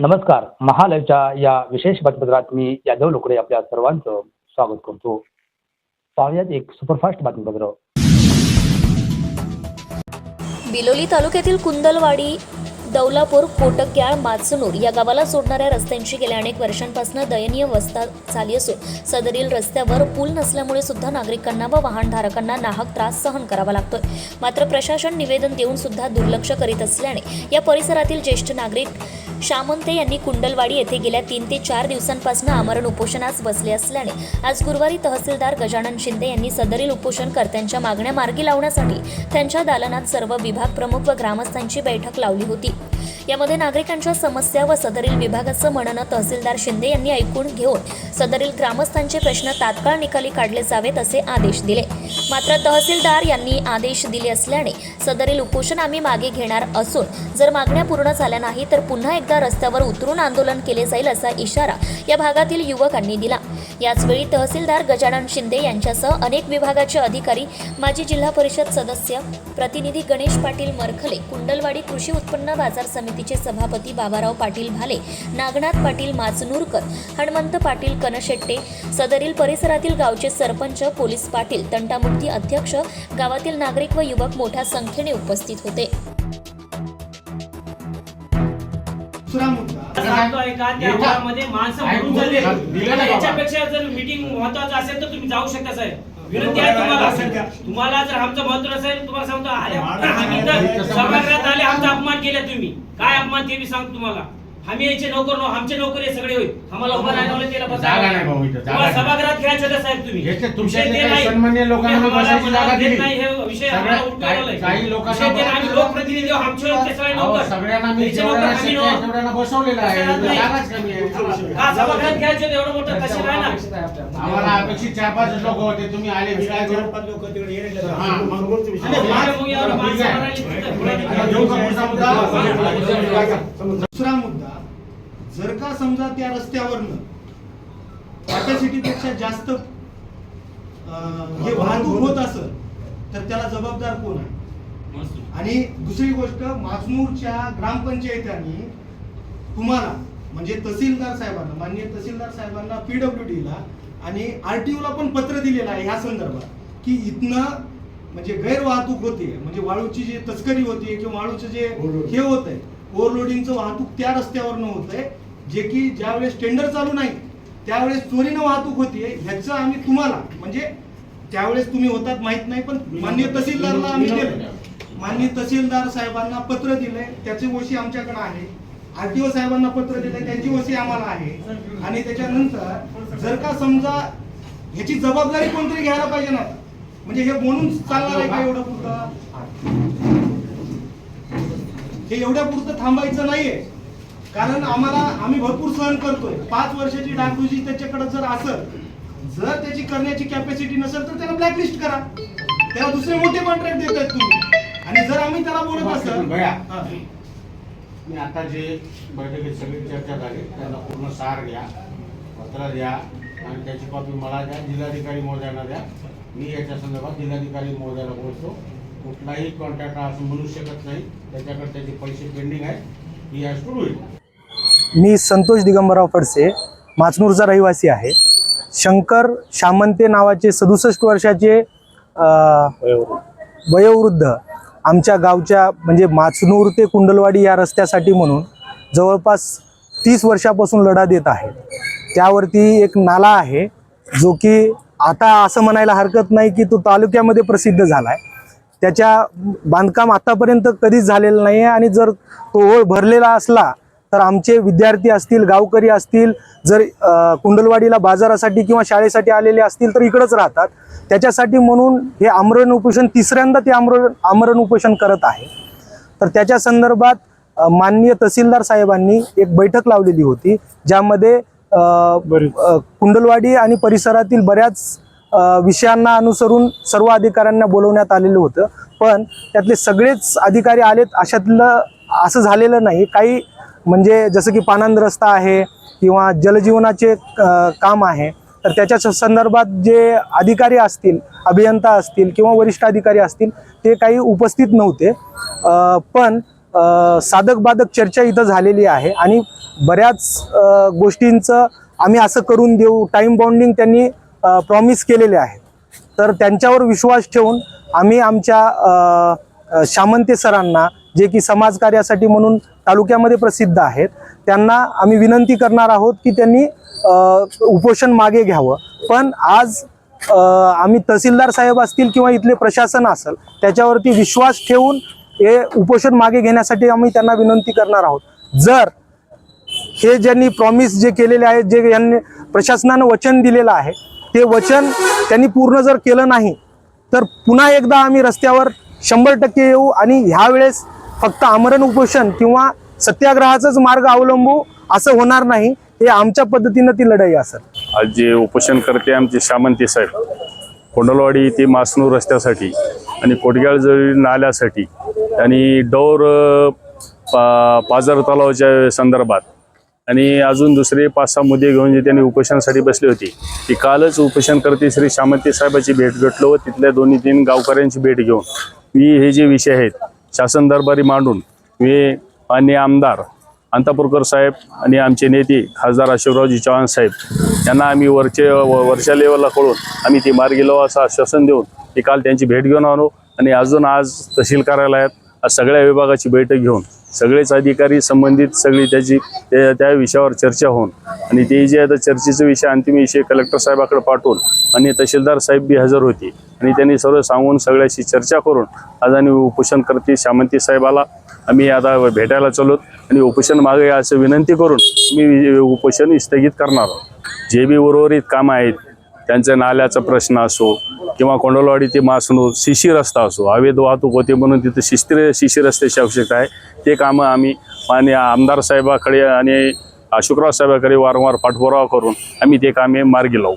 नमस्कार. महालयच्या या विशेष बातमीपत्रात मी यादव लोकडे आपल्या सर्वांचं स्वागत करतो. पाहुयात एक सुपरफास्ट बातमीपत्र. बिलोली तालुक्यातील कुंदलवाडी दौलापूर कोटक्याळ माचनूर या गावाला जोडणाऱ्या रस्त्यांची गेल्या अनेक वर्षांपासून दयनीय अवस्था झाली असून सदरील रस्त्यावर पूल नसल्यामुळे सुद्धा नागरिकांना व वाहनधारकांना नाहक त्रास सहन करावा लागतोय. मात्र प्रशासन निवेदन देऊन सुद्धा दुर्लक्ष करीत असल्याने या परिसरातील ज्येष्ठ नागरिक शामंते यांनी कुंडलवाडी येथे गेल्या तीन ते चार दिवसांपासून आमरण उपोषणास बसले असल्याने आज गुरुवारी तहसीलदार गजानन शिंदे यांनी सदरील उपोषणकर्त्यांच्या मागण्या मार्गी लावण्यासाठी त्यांच्या दालनात सर्व विभाग प्रमुख व ग्रामस्थांची बैठक लावली होती. यामध्ये नागरिकांच्या समस्या व सदरील विभागाचं म्हणणं तहसीलदार शिंदे यांनी ऐकून घेऊन सदरील ग्रामस्थांचे प्रश्न तात्काळ निकाली काढले जावेत असे आदेश दिले. मात्र तहसीलदार यांनी आदेश दिले असल्याने सदरील उपोषण आम्ही मागे घेणार असून जर मागण्या पूर्ण झाल्या नाही तर पुन्हा एकदा रस्त्यावर उतरून आंदोलन केले जाईल असा इशारा या भागातील युवकांनी दिला. याचवेळी तहसीलदार गजानन शिंदे यांच्यासह अनेक विभागाचे अधिकारी माजी जिल्हा परिषद सदस्य प्रतिनिधी गणेश पाटील मरखले कुंडलवाडी कृषी उत्पन्न बाजार समितीचे सभापती बाबाराव पाटील भाले नागनाथ पाटील माचनूरकर हणमंत पाटील कनशेट्टे सदरील परिसरातील गावचे सरपंच पोलीस पाटील तंटामुक्ती अध्यक्ष गावातील नागरिक व युवक मोठ्या संख्येने उपस्थित होते. याच्यापेक्षा जर मीटिंग महत्वाचं असेल तर तुम्ही जाऊ शकता साहेब. विनंती आहे तुम्हाला. तुम्हाला जर आमचं महत्त्व असेल तुम्हाला सांगतो आम्ही तर सभागृहात आले आमचा अपमान केला तुम्ही. काय अपमान ते मी सांगतो तुम्हाला? आम्ही याचे नोकर नो आमचे नोकर हे सगळे होईल आम्हाला उभं लावलं त्याला. जागा नाही भाऊ इथं, जागा तुम्हाला नाही. सभागृहात घ्यायचं होतं साहेब तुम्ही तुमच्या विषय इथे काही. सन्मान्य लोकांना बसायची जागा दिली. हे विषय सगळ्या-. काही- काही लोकांना विषय लोकप्रतिनिधी आमचे ते सगळे अहो, नोकर सगळ्यांना मी त्याचे जेवढ्यांना नोकर आम्ही शक्य आहे नोकर. तेवढ्यांना बसवलेलं आहे तसं नाही. जागाच कमी आहे का सभागृहात घ्यायचं होतं, एवढं मोठं नाही ना आम्हाला अपेक्षित चार पाच लोक होते तुम्ही आले मी काय करू हा, मग आणि मग- यावर माणसं तिथं का पुढचा मुद्दा? दुसरा मुद्दा जर का समजा त्या रस्त्यावरनं कॅपॅसिटी पेक्षा जास्त हे वाहतूक होत असेल तर त्याला जबाबदार कोण आहे? आणि दुसरी गोष्ट माचनूरच्या ग्रामपंचायतांनी तुम्हाला म्हणजे तहसीलदार साहेबांना माननीय तहसीलदार साहेबांना पीडब्ल्यू ला आणि आरटीओ ला पण पत्र दिलेलं आहे ह्या संदर्भात की इथनं म्हणजे गैरवाहतूक होते म्हणजे वाळूची जी तस्करी होती किंवा वाळूचं जे हे होत आहे ओव्हरलोडिंगचं वाहतूक त्या रस्त्यावरनं होत आहे जे की ज्यावेळेस टेंडर चालू नाही त्यावेळेस चोरीनं वाहतूक होतीये ह्याचं आम्ही तुम्हाला म्हणजे त्यावेळेस तुम्ही होतात माहीत नाही पण माननीय तहसीलदारला आम्ही दिलं माननीय तहसीलदार साहेबांना पत्र दिलंय त्याची ओशी आमच्याकडे आहे. आरटीओ साहेबांना पत्र दिलंय त्यांची ओशी आम्हाला आहे. आणि त्याच्यानंतर जर का समजा ह्याची जबाबदारी कोणतरी घ्यायला पाहिजे ना म्हणजे हे म्हणून चालणार आहे का एवढं पुरतं? हे एवढ्या पुरतं थांबायचं नाहीये. कारण आम्हाला आम्ही भरपूर सहन करतोय. पाच वर्षाची डागडुजी त्याच्याकडे जर असेल जर त्याची करण्याची कॅपॅसिटी नसेल तर त्याला ब्लॅकलिस्ट करा. त्याला दुसरे मोठे कॉन्ट्रॅक्ट देत आहेत तुम्ही. आणि जर आम्ही त्याला बोलत असेल. मी आता जे बैठकीत सगळी चर्चा झाली त्यांना पूर्ण सार घ्या पत्र द्या आणि त्याची कॉपी मला द्या जिल्हाधिकारी महोदयांना द्या. मी याच्या संदर्भात जिल्हाधिकारी महोदयाला बोलतो. कुठलाही कॉन्ट्रॅक्टर असं म्हणू शकत नाही. त्याच्याकडे त्याचे पैसे पेंडिंग आहेत. ही आज होईल. मी संतोष दिगंबरराव फडसे माचनूरचा रहिवासी आहे. शंकर शामंते नावाचे सदुसष्ट वर्षाचे वयोवृद्ध आमच्या गावच्या म्हणजे माचनूर ते कुंडलवाडी या रस्त्यासाठी म्हणून जवळपास तीस वर्षापासून लढा देत आहे. त्यावरती एक नाला आहे जो की आता असं म्हणायला हरकत नाही की तो तालुक्यामध्ये प्रसिद्ध झाला आहे त्याच्या बांधकाम आतापर्यंत कधीच झालेलं नाही आहे आणि जर तो ओळ भरलेला असला तर आमचे विद्यार्थी असतील गावकरी असतील जर कुंडलवाडीला बाजारासाठी किंवा शाळेसाठी आलेले असतील तर इकडंच राहतात. त्याच्यासाठी म्हणून हे आमरण उपोषण तिसऱ्यांदा ते आमरण आमरण उपोषण करत आहे. तर त्याच्या संदर्भात माननीय तहसीलदार साहेबांनी एक बैठक लावलेली होती ज्यामध्ये कुंडलवाडी आणि परिसरातील बऱ्याच विषयांना अनुसरून सर्व अधिकाऱ्यांना बोलवण्यात आलेलं होतं. पण त्यातले सगळेच अधिकारी आलेत अशातलं असं झालेलं नाही. काही म्हणजे जसं की पानंद रस्ता आहे किंवा जलजीवनाचे काम आहे तर त्याच्या स- संदर्भात जे अधिकारी असतील अभियंता असतील किंवा वरिष्ठ अधिकारी असतील ते काही उपस्थित नव्हते. पण साधक बाधक चर्चा इथं झालेली आहे आणि बऱ्याच गोष्टींचं आम्ही असं करून देऊ. टाईम बाउंडिंग त्यांनी प्रॉमिस केलेले आहे तर त्यांच्यावर विश्वास ठेवून आम्ही आमच्या शामंते सरांना जे की समाजकार्यासाठी म्हणून तालुक्यामध्ये प्रसिद्ध आहेत त्यांना आम्ही विनंती करणार आहोत की त्यांनी उपोषण मागे घ्यावं. पण आज आम्ही तहसीलदार साहेब असतील किंवा इथले प्रशासन असेल त्याच्यावरती विश्वास ठेवून हे उपोषण मागे घेण्यासाठी आम्ही त्यांना विनंती करणार आहोत. जर हे ज्यांनी प्रॉमिस जे केलेले आहेत जे यांनी प्रशासनानं वचन दिलेलं आहे ते वचन त्यांनी पूर्ण जर केलं नाही तर पुन्हा एकदा आम्ही रस्त्यावर शंभर टक्के येऊ आणि ह्यावेळेस फक्त आमरण उपोषण किंवा सत्याग्रहाचाच मार्ग अवलंबू असं होणार नाही हे आमच्या पद्धतीनं ती लढाई असेल आज जे उपोषणकर्ते आमचे सामंती साहेब कोंडलवाडी ते मासनूर रस्त्यासाठी आणि कोटग्याळजळी नाल्यासाठी आणि डोर पा पाझर तलावाच्या संदर्भात आणि अजून दुसरे पाच सहा मुद्दे घेऊन जे त्यांनी उपोषणासाठी बसले होते. ती कालच उपोषणकर्ते श्री सामंती साहेबाची भेट घेतलो व तिथल्या दोन्ही तीन गावकऱ्यांची भेट घेऊन. मी हे जे विषय आहेत शासन दरबारी मांडून मी मान्य आमदार अंतापूरकर साहेब आणि आमचे नेते खासदार अशोकरावजी चव्हाण साहेब यांना आम्ही वरचे व- वरच्या लेवलला कळून आम्ही ती मार्गी लावू असं आश्वासन देऊन ते काल त्यांची भेट घेऊन आणू आणि अजून आज तहसील कार्यालयात सगळ्या विभागाची बैठक घेऊन सगळेच अधिकारी संबंधित सगळी त्याची त्या त्या विषयावर चर्चा होऊन आणि ते जे आता चर्चेचा विषय अंतिम विषय कलेक्टर साहेबाकडे पाठवून आणि तहसीलदार साहेब बी हजर होते. आणि त्यांनी सर्व सांगून सगळ्याशी चर्चा करून आज आणि उपोषण करते सामंती साहेबाला आम्ही आता भेटायला चाललोत आणि उपोषण मागे असं विनंती करून मी उपोषण स्थगित करणार आहोत. जे बी उर्वरित कामं आहेत त्यांच्या नाल्याचा प्रश्न असो किंवा कोंडलवाडी ते मासनूर शिशी रस्ता असो अवैध वाहतूक होते म्हणून तिथं शिस्ती शिशी रस्त्याची आवश्यकता आहे. ते कामं आम्ही आणि आमदार साहेबाकडे आणि शुक्रवार साहेबाकडे वारंवार पाठपुरावा करून आम्ही ते कामे मार्गी लावू.